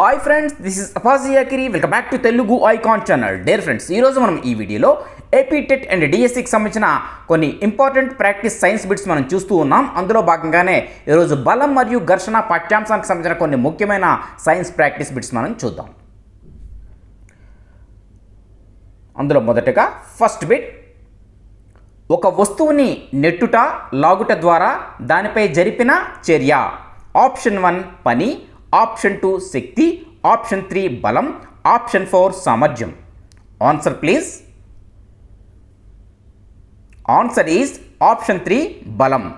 Hi friends this is అపాజియాకిరి welcome back to Telugu icon channel dear friends ఈరోజు మనం ఈ వీడియోలో ఏపీటెట్ అండ్ డిఎస్సికి సంబంధించిన కొన్ని ఇంపార్టెంట్ ప్రాక్టీస్ సైన్స్ బిట్స్ మనం చూస్తూ ఉన్నాం. అందులో భాగంగానే ఈరోజు బలం మరియు ఘర్షణ పాఠ్యాంశానికి సంబంధించిన కొన్ని ముఖ్యమైన సైన్స్ ప్రాక్టీస్ బిట్స్ మనం చూద్దాం. అందులో మొదటగా ఫస్ట్ బిట్ ఒక వస్తువుని నెట్టుట లాగుట ద్వారా దానిపై జరిపిన చర్య. ఆప్షన్ వన్ పని. ఆప్షన్ టూ శక్తి ఆప్షన్ త్రీ బలం ఆప్షన్ ఫోర్ సామర్థ్యం. Answer please. Answer is option three బలం.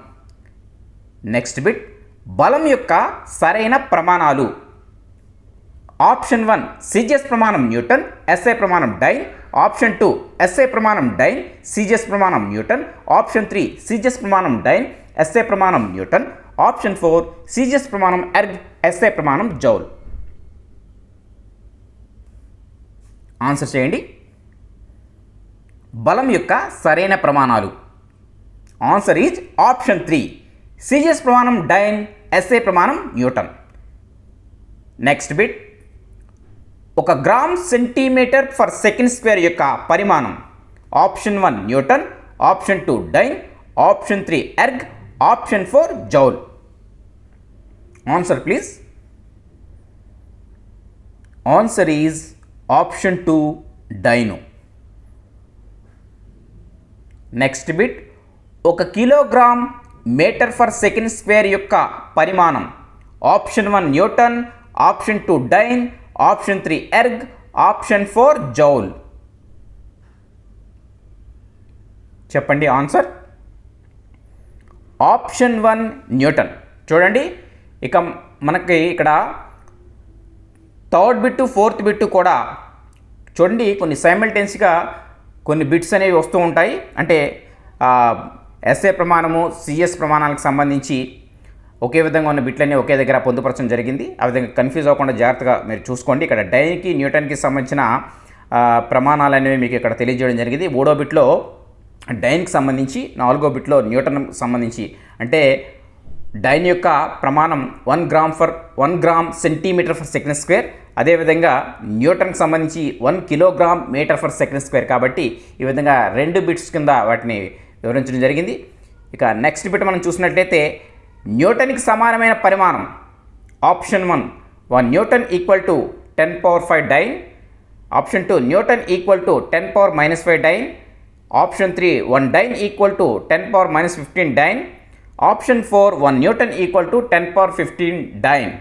Next bit. బలం యొక్క సరైన ప్రమాణాలు. ఆప్షన్ వన్ సిజిఎస్ ప్రమాణం న్యూటన్ ఎస్ఐ ప్రమాణం డైన్. ఆప్షన్ టూ ఎస్ఐ ప్రమాణం డైన్ సిజిఎస్ ప్రమాణం న్యూటన్. ఆప్షన్ త్రీ సిజిఎస్ ప్రమాణం డైన్ ఎస్ఐ ప్రమాణం న్యూటన్. ఆప్షన్ ఫోర్ సీజియస్ ప్రమాణం ఎర్గ్ ఎస్ఐ ప్రమాణం జౌల్ ఆన్సర్ చేయండి. బలం యొక్క సరైన ప్రమాణాలు. Answer is option three CGS ప్రమాణం డైన్ ఎస్ఐ ప్రమాణం న్యూటన్ నెక్స్ట్ బిట్ ఒక gram centimetre per second square యొక్క పరిమాణం. Option one newton option two dyne option three erg option four joule answer please answer is option two dino next bit ఒక kilogram metre per second square యొక్క పరిమాణం. Option one newton option two dyne option three erg option four joule చెప్పండి answer option one newton చూడండి. ఇక మనకి ఇక్కడ third bit fourth bit కూడా చూడండి కొన్ని సైమల్టెన్స్గా కొన్ని బిట్స్ అనేవి వస్తూ ఉంటాయి. అంటే ఎస్ఏ ప్రమాణము సిఎస్ ప్రమాణాలకు సంబంధించి ఒకే విధంగా ఉన్న బిట్లన్నీ ఒకే దగ్గర పొందుపరచడం జరిగింది. ఆ విధంగా కన్ఫ్యూజ్ అవ్వకుండా జాగ్రత్తగా మీరు చూసుకోండి. ఇక్కడ డైన్కి న్యూటన్కి సంబంధించిన ప్రమాణాలు అనేవి మీకు ఇక్కడ తెలియజేయడం జరిగింది. మూడో బిట్లో డైన్కి సంబంధించి నాలుగో బిట్లో న్యూటన్ సంబంధించి. అంటే డైన్ యొక్క ప్రమాణం one gram per one gram centimetre per second square. అదేవిధంగా న్యూటన్కి సంబంధించి one kilogram metre per second square కాబట్టి ఈ విధంగా రెండు బిట్స్ కింద వాటిని వివరించడం జరిగింది. ఇక నెక్స్ట్ బిట్ మనం చూసినట్లయితే న్యూటన్కి సమానమైన పరిమాణం option one one newton equal to ten power five dyne. Option two newton equal to ten power minus five dyne. Option three one dyne equal to ten power minus fifteen dyne. Option four one newton equal to ten power fifteen dyne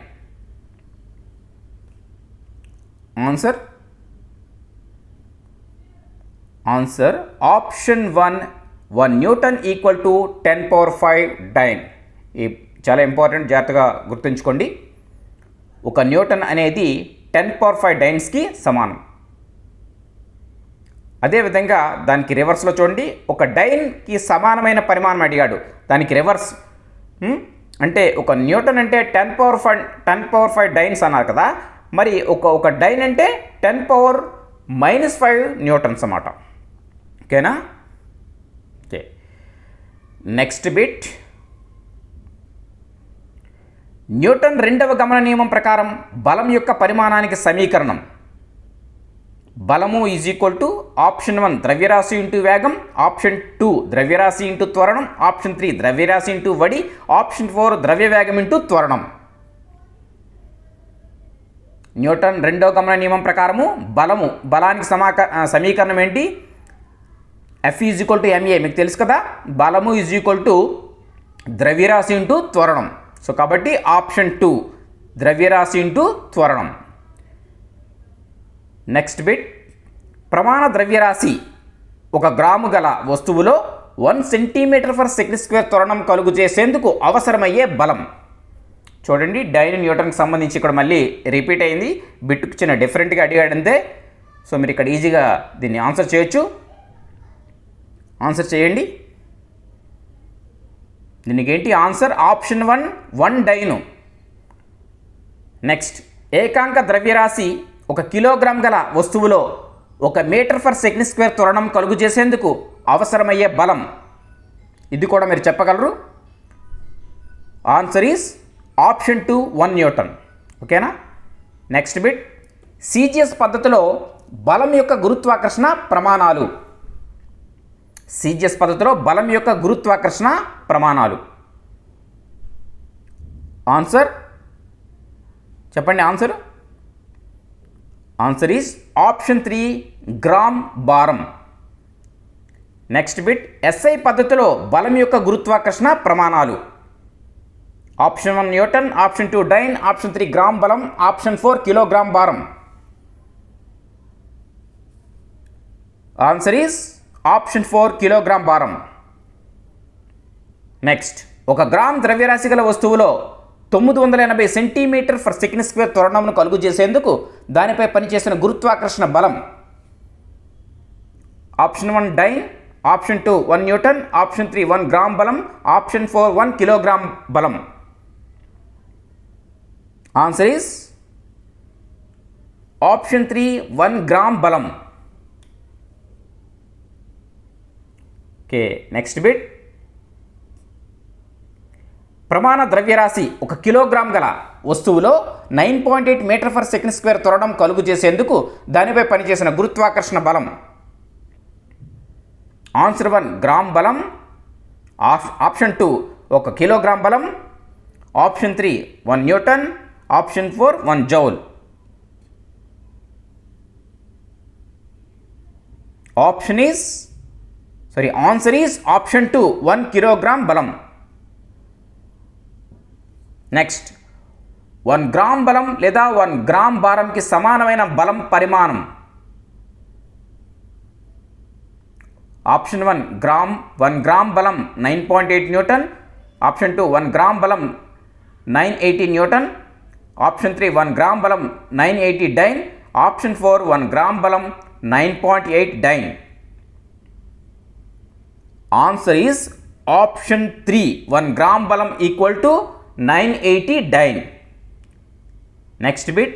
answer answer option one one newton equal to ten power five dyne ఈ చాలా important జాగ్రత్తగా గుర్తుంచుకోండి. ఒక newton అనేది ten power five డైన్స్కి సమానం. అదేవిధంగా దానికి రివర్స్లో చూడండి ఒక డైన్కి సమానమైన పరిమాణం అడిగాడు. దానికి రివర్స్ అంటే ఒక న్యూటన్ అంటే ten power five ten power five dynes అన్నారు కదా. మరి ఒక ఒక డైన్ అంటే ten power minus five newtons అన్నమాట. ఓకేనా? ఓకే. నెక్స్ట్ బిట్ న్యూటన్ రెండవ గమన నియమం ప్రకారం బలం యొక్క పరిమాణానికి సమీకరణం. బలము is equal to option one ద్రవ్యరాశి ఇంటూ వేగం ఆప్షన్ టూ ద్రవ్యరాశి ఇంటూ త్వరణం ఆప్షన్ త్రీ ద్రవ్యరాశి ఇంటూ వడి ఆప్షన్ ఫోర్ ద్రవ్య వేగం ఇంటూ త్వరణం. న్యూటన్ రెండో గమన నియమం ప్రకారము బలము బలానికి సమాక సమీకరణం ఏంటి? F is equal to MA మీకు తెలుసు కదా? బలము ఈజ్ ఈక్వల్ టు ద్రవ్యరాశి ఇంటూ త్వరణం. సో కాబట్టి ఆప్షన్ టూ ద్రవ్యరాశి ఇంటూ త్వరణం. నెక్స్ట్ బిట్ ప్రమాణ ద్రవ్యరాశి ఒక గ్రాము గల వస్తువులో one centimetre per second square త్వరణం కలుగు చేసేందుకు అవసరమయ్యే బలం. చూడండి డైన్ న్యూటన్కి సంబంధించి ఇక్కడ మళ్ళీ రిపీట్ అయింది. బిట్టుకు చిన్న డిఫరెంట్గా అడిగాడంతే సో మీరు ఇక్కడ ఈజీగా దీన్ని ఆన్సర్ చేయొచ్చు. ఆన్సర్ చేయండి. దీనికి ఏంటి answer option one one dyne next ఏకాంక ద్రవ్యరాశి ఒక కిలోగ్రామ్ గల వస్తువులో ఒక మీటర్ ఫర్ సెకండ్ స్క్వేర్ త్వరణం కలుగు చేసేందుకు అవసరమయ్యే బలం. ఇది కూడా మీరు చెప్పగలరు. Answer is option two one newton ఓకేనా నెక్స్ట్ బిట్ సిజిఎస్ పద్ధతిలో బలం యొక్క గురుత్వాకర్షణ ప్రమాణాలు. సిజిఎస్ పద్ధతిలో బలం యొక్క గురుత్వాకర్షణ ప్రమాణాలు. ఆన్సర్ చెప్పండి answer answer is option three gram భారం నెక్స్ట్ బిట్ ఎస్ఐ పద్ధతిలో బలం యొక్క గురుత్వాకర్షణ ప్రమాణాలు. Option one newton option two dyne option three gram బలం ఆప్షన్ ఫోర్ కిలోగ్రామ్ భారం answer is option four kilogram భారం నెక్స్ట్ ఒక గ్రామ్ ద్రవ్యరాశి గల వస్తువులో తొమ్మిది వందల ఎనభై సెంటీమీటర్ ఫర్ సెకండ్ స్క్వేర్ త్వరణంను కలుగు చేసేందుకు దానిపై పనిచేసిన గురుత్వాకర్షణ బలం. Option one dyne option two one newton option three one gram బలం ఆప్షన్ ఫోర్ వన్ కిలోగ్రామ్ బలం. Answer is option three one gram బలం. Okay next bit. ప్రమాణ ద్రవ్యరాశి ఒక కిలోగ్రామ్ గల వస్తువులో nine point eight metre per second square త్వరడం కలుగు చేసేందుకు దానిపై పనిచేసిన గురుత్వాకర్షణ బలం. ఆన్సర్ వన్ గ్రామ్ బలం. ఆఫ్ ఆప్షన్ టూ ఒక కిలోగ్రామ్ బలం. Option three one newton. Option four one joule. Option is sorry answer is option two one kilogram బలం. నెక్స్ట్ వన్ గ్రామ్ బలం లేదా వన్ గ్రామ్ భారంకి సమానమైన బలం పరిమాణం option one gram one gram బలం nine point eight newton option two one gram బలం nine eighty newton option three one gram బలం nine eighty dyne option four one gram బలం nine point eight dyne answer is option three one gram బలం equal to nine eighty dyne. Next bit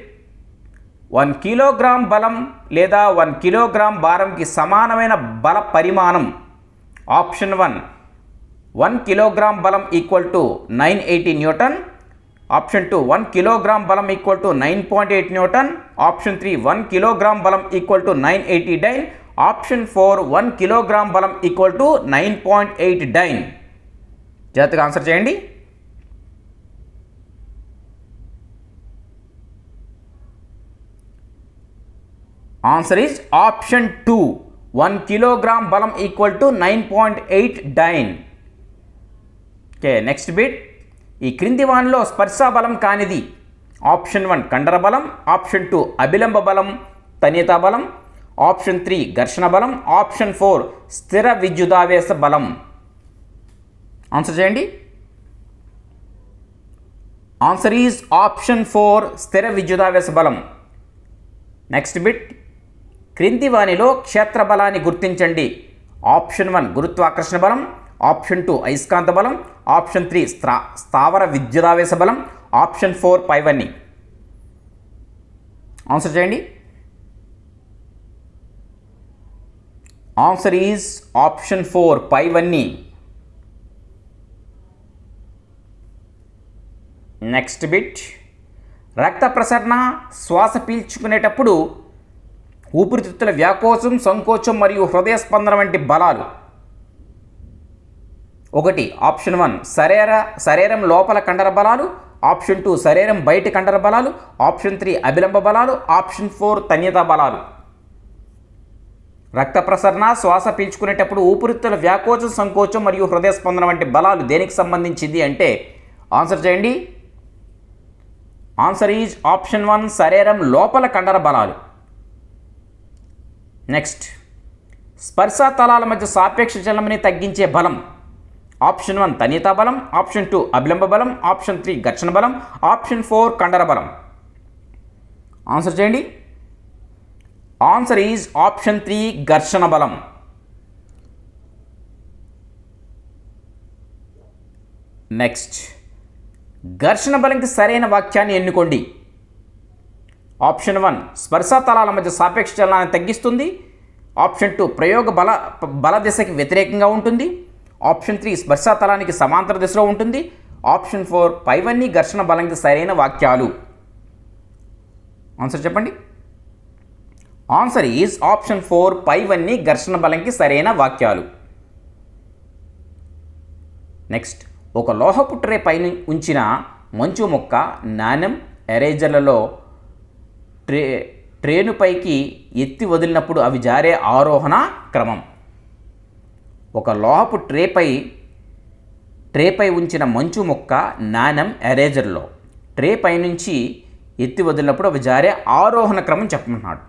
one kilogram బలం లేదా one kilogram భారంకి సమానమైన బల పరిమాణం. Option one one kilogram బలం equal to nine eighty newton. Option two one kilogram బలం equal to nine point eight newton. Option three one kilogram బలం equal to nine eighty dyne. Option four one kilogram బలం equal to nine point eight dyne. జాగ్రత్తగా answer చేయండి. Answer is option two one kilogram బలం equal to nine point eight dyne okay next bit ఈ క్రింది వానిలో స్పర్శా బలం కానిది. Option one కండర బలం. ఆప్షన్ టూ అభిలంబ బలం తన్యతా బలం. ఆప్షన్ త్రీ ఘర్షణ బలం. ఆప్షన్ ఫోర్ స్థిర విద్యుదావేశ బలం. ఆన్సర్ చేయండి. ఆన్సర్ ఈజ్ ఆప్షన్ ఫోర్ స్థిర విద్యుదావేశ బలం. నెక్స్ట్ బిట్ క్రింది వానిలో క్షేత్ర బలాన్ని గుర్తించండి. ఆప్షన్ వన్ గురుత్వాకర్షణ బలం ఆప్షన్ టూ అయస్కాంత బలం ఆప్షన్ త్రీ స్థా స్థావర విద్యుదావేశ బలం ఆప్షన్ ఫోర్ పైవన్నీ ఆన్సర్ చేయండి. ఆన్సర్ ఈజ్ ఆప్షన్ ఫోర్ పైవన్నీ నెక్స్ట్ బిట్ రక్త ప్రసరణ శ్వాస పీల్చుకునేటప్పుడు ఊపిరితిత్తుల వ్యాకోచం సంకోచం మరియు హృదయ స్పందన వంటి బలాలు. ఒకటి ఆప్షన్ వన్ శరీర శరీరం లోపల కండర బలాలు. ఆప్షన్ టూ శరీరం బయటి కండర బలాలు. ఆప్షన్ త్రీ అభిలంబ బలాలు. ఆప్షన్ ఫోర్ తన్యత బలాలు. రక్త ప్రసరణ శ్వాస పీల్చుకునేటప్పుడు ఊపిరితిత్తుల వ్యాకోచం సంకోచం మరియు హృదయ స్పందన వంటి బలాలు దేనికి సంబంధించింది అంటే ఆన్సర్ చేయండి. ఆన్సర్ ఈజ్ ఆప్షన్ వన్ శరీరం లోపల కండర బలాలు. నెక్స్ట్. స్పర్శ తలాల మధ్య సాపేక్ష చలమని తగ్గించే బలం. ఆప్షన్ వన్ తనీతా బలం ఆప్షన్ టూ అభిలంబ బలం ఆప్షన్ త్రీ ఘర్షణ బలం ఆప్షన్ ఫోర్ కండర బలం. ఆన్సర్ చేయండి. ఆన్సర్ ఈజ్ ఆప్షన్ త్రీ ఘర్షణ బలం. నెక్స్ట్. ఘర్షణ బలంకి సరైన వాక్యాన్ని ఎన్నుకోండి. ఆప్షన్ వన్ స్పర్శ తలాల మధ్య సాపేక్ష చలనాన్ని తగ్గిస్తుంది. ఆప్షన్ టూ ప్రయోగ బల బల దిశకి వ్యతిరేకంగా ఉంటుంది. ఆప్షన్ త్రీ స్పర్శ తలానికి సమాంతర దిశలో ఉంటుంది. ఆప్షన్ ఫోర్ పైవన్నీ ఘర్షణ బలంకి సరైన వాక్యాలు. ఆన్సర్ చెప్పండి. ఆన్సర్ ఈజ్ ఆప్షన్ ఫోర్ పైవన్నీ ఘర్షణ బలంకి సరైన వాక్యాలు. నెక్స్ట్ ఒక లోహపు ట్రే పైన ఉంచిన మంచు మొక్క నాణెం ఎరేజర్లలో ట్రే ట్రేను పైకి ఎత్తి వదిలినప్పుడు అవి జారే ఆరోహణ క్రమం. ఒక లోహపు ట్రేపై ట్రేపై ఉంచిన మంచు మొక్క నాణం ఎరేజర్లో. ట్రే పైనుంచి ఎత్తి వదిలినప్పుడు అవి జారే ఆరోహణ క్రమం చెప్పమన్నాడు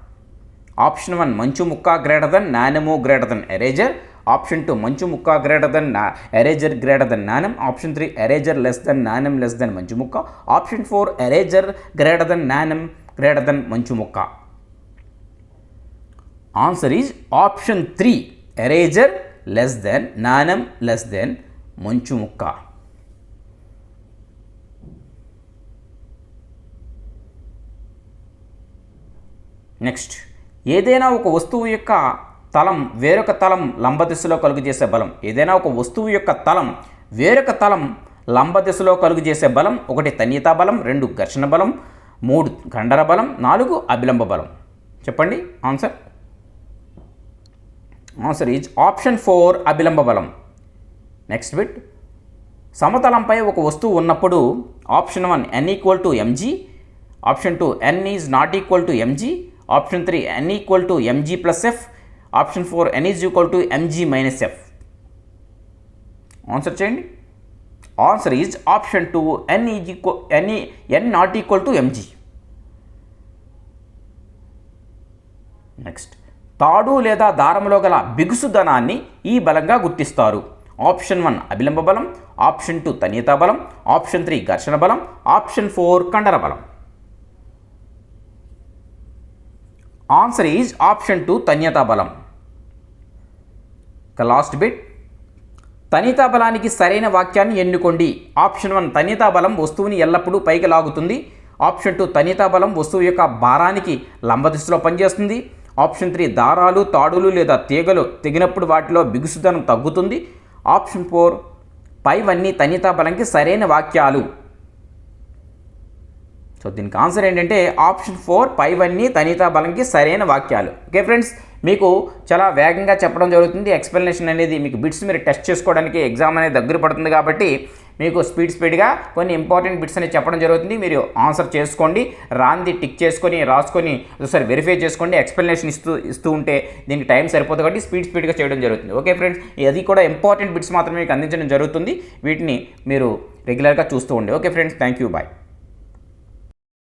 ఆప్షన్ వన్ మంచు ముక్క greater than నానెము greater than eraser. Option two మంచు ముక్క గ్రేటర్ దెన్ నా eraser greater than నానెం option three eraser less than నానెం less than మంచు ముక్క. Option four eraser greater than నానెం greater than మంచు ముక్క answer is option three eraser less than నానెం less than మంచు ముక్క next ఏదైనా ఒక వస్తువు యొక్క తలం వేరొక తలం లంబ దిశలో కలుగు చేసే బలం. ఏదైనా ఒక వస్తువు యొక్క తలం వేరొక తలం లంబ దిశలో కలుగు చేసే బలం ఒకటి తన్యతా బలం రెండు ఘర్షణ బలం మూడు కండర బలం నాలుగు అభిలంబ బలం. చెప్పండి answer. Answer is option four అభిలంబ బలం. Next bit. సమతలంపై ఒక వస్తువు ఉన్నప్పుడు option one N equal to MG option two N is not equal to MG option three N equal to MG plus F option four N is equal to MG minus F answer చేయండి. Answer is option two N is equal N N not equal to MG next తాడు లేదా దారంలో గల బిగుసుదనాన్ని ఈ బలంగా గుర్తిస్తారు. Option one అభిలంబ బలం. Option two తన్యతా బలం. ఆప్షన్ త్రీ ఘర్షణ బలం. ఆప్షన్ ఫోర్ కండర బలం. ఆన్సర్ ఈజ్ ఆప్షన్ టూ తన్యతా బలం. ఇక లాస్ట్ బిట్ తనితా బలానికి సరైన వాక్యాన్ని ఎన్నుకోండి. ఆప్షన్ వన్ తనితా బలం వస్తువుని ఎల్లప్పుడూ పైకి లాగుతుంది. ఆప్షన్ టూ తనితా బలం వస్తువు యొక్క భారానికి లంబ దిశలో పనిచేస్తుంది. ఆప్షన్ త్రీ దారాలు తాడులు లేదా తీగలు తెగినప్పుడు వాటిలో బిగుసుదనం తగ్గుతుంది. ఆప్షన్ ఫోర్ పైవన్నీ తనితా బలంకి సరైన వాక్యాలు. సో దీనికి ఆన్సర్ ఏంటంటే ఆప్షన్ ఫోర్ పైవన్నీ తనితా బలంకి సరైన వాక్యాలు. ఓకే ఫ్రెండ్స్ మీకు చాలా వేగంగా చెప్పడం జరుగుతుంది. ఎక్స్ప్లెనేషన్ అనేది మీకు బిట్స్ మీరు టెస్ట్ చేసుకోవడానికి ఎగ్జామ్ అనేది దగ్గర పడుతుంది కాబట్టి మీకు స్పీడ్ స్పీడ్గా కొన్ని ఇంపార్టెంట్ బిట్స్ అనేది చెప్పడం జరుగుతుంది. మీరు ఆన్సర్ చేసుకోండి రాంది టిక్ చేసుకొని రాసుకొని ఒకసారి వెరిఫై చేసుకోండి ఎక్స్ప్లెనేషన్ ఇస్తూ ఇస్తూ ఉంటే దీనికి టైం సరిపోతుంది కాబట్టి స్పీడ్ స్పీడ్గా చేయడం జరుగుతుంది. ఓకే ఫ్రెండ్స్ అది కూడా ఇంపార్టెంట్ బిట్స్ మాత్రమే మీకు అందించడం జరుగుతుంది. వీటిని మీరు రెగ్యులర్గా చూస్తూ ఉండి okay friends thank you bye